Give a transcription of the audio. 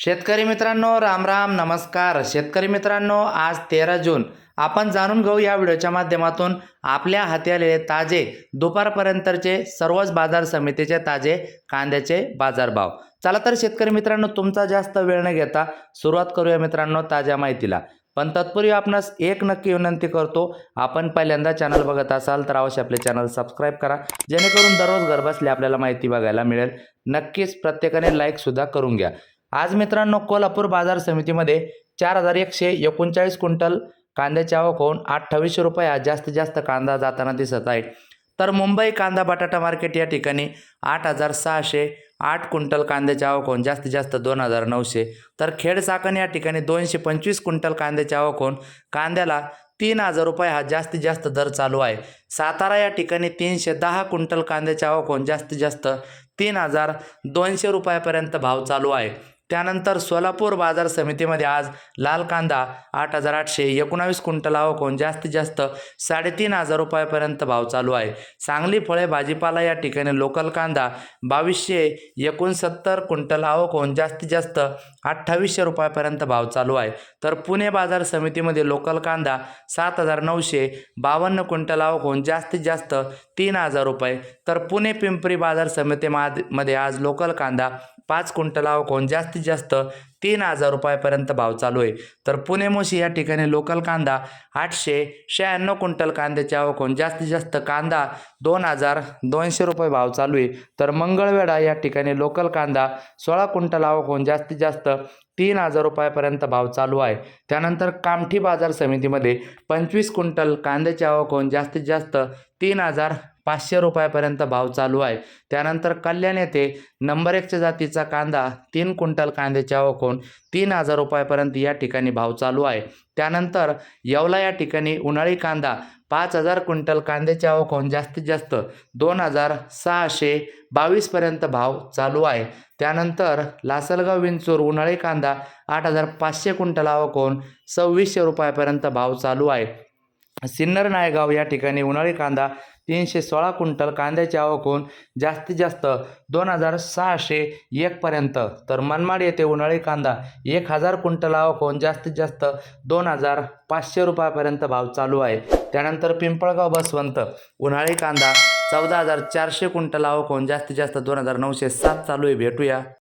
शेतकरी मित्रांनो राम राम नमस्कार. शेतकरी मित्रांनो आज तेरा जून. आपण जाणून घेऊ या व्हिडिओच्या माध्यमातून आपल्या हाती आलेले ताजे दुपारपर्यंतचे सर्वच बाजार समितीचे ताजे कांद्याचे बाजारभाव. चला तर शेतकरी मित्रांनो तुमचा जास्त वेळ न घेता सुरुवात करूया मित्रांनो ताज्या माहितीला. पण तत्पूर्वी आपणास एक नक्की विनंती करतो आपण पहिल्यांदा चॅनल बघत असाल तर अवश्य आपले चॅनल सबस्क्राईब करा जेणेकरून दररोज घरबसल्या आपल्याला माहिती बघायला मिळेल. नक्कीच प्रत्येकाने लाईकसुद्धा करून घ्या. आज मित्रांनो कोल्हापूर बाजार समितीमध्ये चार हजार एकशे एकोणचाळीस क्विंटल कांद्याची आवक होऊन अठ्ठावीसशे रुपये हा जास्तीत जास्त कांदा जाताना दिसत आहे. तर मुंबई कांदा बटाटा मार्केट या ठिकाणी आठ हजार सहाशे आठ क्विंटल कांद्याची आवक होऊन जास्तीत जास्त दोन हजार नऊशे. तर खेड चाकण या ठिकाणी दोनशे पंचवीस क्विंटल कांद्याची आवक होऊन कांद्याला तीन हजार रुपये हा जास्तीत जास्त दर चालू आहे. सातारा या ठिकाणी तीनशे दहा क्विंटल कांद्याची आवक होऊन जास्तीत जास्त तीन हजार दोनशे रुपयापर्यंत भाव चालू आहे. त्यानंतर सोलापूर बाजार समितीमध्ये आज लाल कांदा आठ हजार आठशे एकोणावीस क्विंटल आवक जास्तीत जास्त साडेतीन हजार रुपयापर्यंत भाव चालू आहे. सांगली फळे भाजीपाला या ठिकाणी लोकल कांदा बावीसशे एकोणसत्तर क्विंटल आवक होऊन जास्तीत जास्त अठ्ठावीसशे रुपयापर्यंत भाव चालू आहे. तर पुणे बाजार समितीमध्ये लोकल कांदा सात हजार नऊशे बावन्न क्विंटल आवक होऊन जास्तीत जास्त तीन हजार रुपये. तर पुणे पिंपरी बाजार समितीमध्ये मध्ये आज लोकल कांदा पाच क्विंटल आवक होऊन जास्तीत जास्त तीन हजार रुपयापर्यंत भाव चालू आहे. तर पुणे मोशी या ठिकाणी लोकल कांदा आठशे शहाण्णव क्विंटल कांद्याची आवक होऊन जास्तीत जास्त कांदा दोन हजार दोनशे रुपये भाव चालू आहे. तर मंगळवेढा या ठिकाणी लोकल कांदा सोळा क्विंटल आवक होऊन जास्तीत जास्त तीन हजार रुपयापर्यंत भाव चालू आहे. त्यानंतर कामठी बाजार समितीमध्ये पंचवीस क्विंटल कांद्याची आवक होऊन जास्तीत जास्त तीन हजार पाचशे रुपयापर्यंत भाव चालू आहे. त्यानंतर कल्याण येथे नंबर एकच्या जातीचा कांदा तीन क्विंटल कांद्याची आवक होऊन तीन हजार रुपयापर्यंत या ठिकाणी भाव चालू आहे. त्यानंतर येवला या ठिकाणी उन्हाळी कांदा पाच हजार क्विंटल कांद्याची आवक होऊन जास्तीत जास्त दोन हजार सहाशे बावीसपर्यंत भाव चालू आहे. त्यानंतर लासलगाव विंचूर उन्हाळी कांदा आठ हजार पाचशे क्विंटल आवक होऊन सव्वीसशे रुपयापर्यंत भाव चालू आहे. सिन्नर नायगाव या ठिकाणी उन्हाळी कांदा तीनशे सोळा क्विंटल कांद्याची आवक होऊन जास्तीत जास्त दोन हजार सहाशे एकपर्यंत तर मनमाड येथे उन्हाळी कांदा एक हजार क्विंटल आवक होऊन जास्तीत जास्त दोन हजार पाचशे रुपयापर्यंत भाव चालू आहे. त्यानंतर पिंपळगाव बसवंत उन्हाळी कांदा चौदा हजार चारशे क्विंटल आवक होऊन जास्तीत जास्त दोन हजार नऊशे सात चालू आहे. भेटूया.